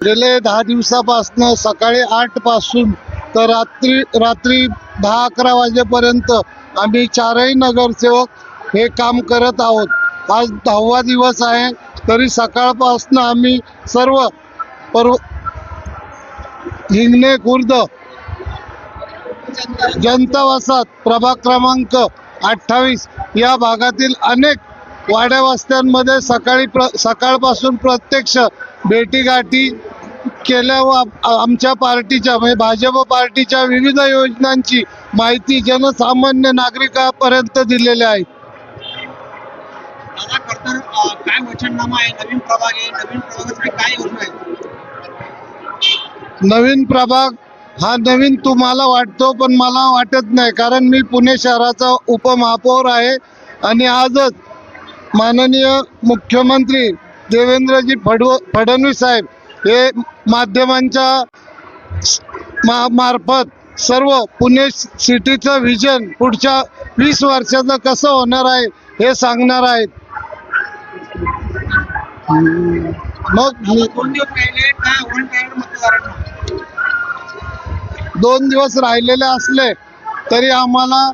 गेले दहा दिवसापासनं सकाळी आठपासून तर रात्री रात्री दहा अकरा वाजेपर्यंत आम्ही चारही नगरसेवक हे काम करत आहोत. आज दहावा दिवस आहे तरी सकाळपासनं आम्ही सर्व पर्व हिंगणे खुर्द जनता वसाहत प्रभाग क्रमांक अठ्ठावीस या भागातील अनेक वाड्या वस्त्यांमध्ये सकाळी प्र सकाळपासून प्रत्यक्ष भेटीगाठी केल्या व आम- आमच्या पार्टीच्या म्हणजे भाजप पार्टीच्या विविध योजनांची माहिती जनसामान्य नागरिकांपर्यंत दिलेल्या आहे. दादा खरं तर अं, काय वचननामा आहे? नवीन प्रभाग आहे. नवीन प्रभागासाठी काय योजना आहे? नवीन प्रभाग हा नवीन तुम्हाला वाटतो पण मला वाटत नाही कारण मी पुणे शहराचा उपमहापौर आहे आणि आजच माननीय मुख्यमंत्री देवेंद्रजी फडव फडणवीस साहेब हे माध्यमांच्या मा मार्फत सर्व पुणे सिटीचं व्हिजन पुढच्या वीस वर्षाचं कसं होणार आहे हे सांगणार आहेत. मग दोन दिवस राहिलेले असले तरी आम्हाला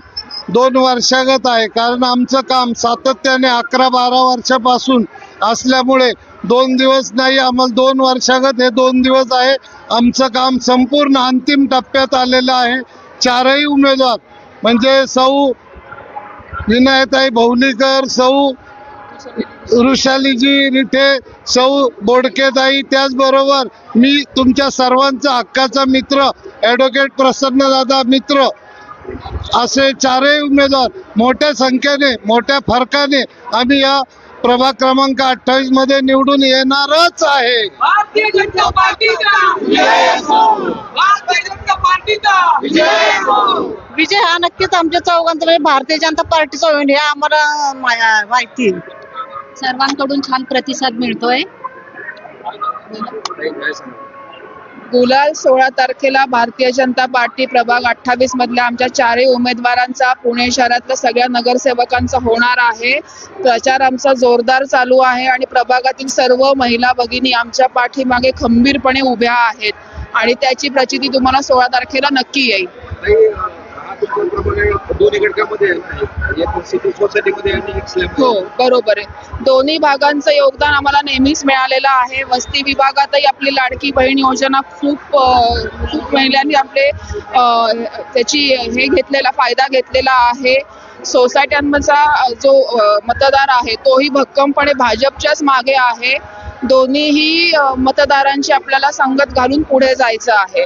दोन वर्षागत आहे. कारण आमचं काम सातत्याने अकरा बारा वर्षापासून असल्यामुळे दोन दिवस नाही आम्हाला दोन वर्षागत हे दोन दिवस आहे. आमचं काम संपूर्ण अंतिम टप्प्यात आलेलं आहे. चारही उमेदवार म्हणजे सौ विनायताई भौलीकर सौ ऋषालीजी रिठे सौ बोडकेताई त्याचबरोबर मी तुमच्या सर्वांचा हक्काचा मित्र ॲडव्होकेट प्रसन्नदादा मित्र असे चारही उमेदवार मोठ्या संख्येने मोठ्या फरकाने आम्ही या प्रभाग क्रमांक अठ्ठावीसमध्ये निवडून येणारच आहे. भारतीय जनता पार्टीचा! विजय असो भारतीय जनता पार्टीचा! विजय असो विजय हा नक्कीच आमच्या चौघांचा म्हणजे भारतीय जनता पार्टीचा होईल हे आम्हाला माहिती. सर्वांकडून छान प्रतिसाद मिळतोय. गुलाल सोळा तारखेला भारतीय जनता पार्टी प्रभाग अठ्ठावीस मधल्या आमच्या चारही उमेदवारांचा पुणे शहरातल्या सगळ्या नगरसेवकांचा होणार आहे. प्रचार आमचा जोरदार चालू आहे आणि प्रभागातील सर्व महिला भगिनी आमच्या पाठीमागे खंबीरपणे उभ्या आहेत आणि त्याची प्रचिती तुम्हाला सोळा तारखेला नक्की येईल. सोसायटीमध्ये आणि हो बरोबर आहे. दोन्ही भागांचं योगदान आम्हाला नेहमीच मिळालेलं आहे. वस्ती विभागातही आपली लाडकी बहीण योजना खूप खूप महिलांनी आपले त्याची हे घेतलेला फायदा घेतलेला आहे. सोसायट्यांचा जो मतदार आहे तोही भक्कमपणे भाजपच्याच मागे आहे. दोन्हीही मतदारांची आपल्याला संगत घालून पुढे जायचं आहे.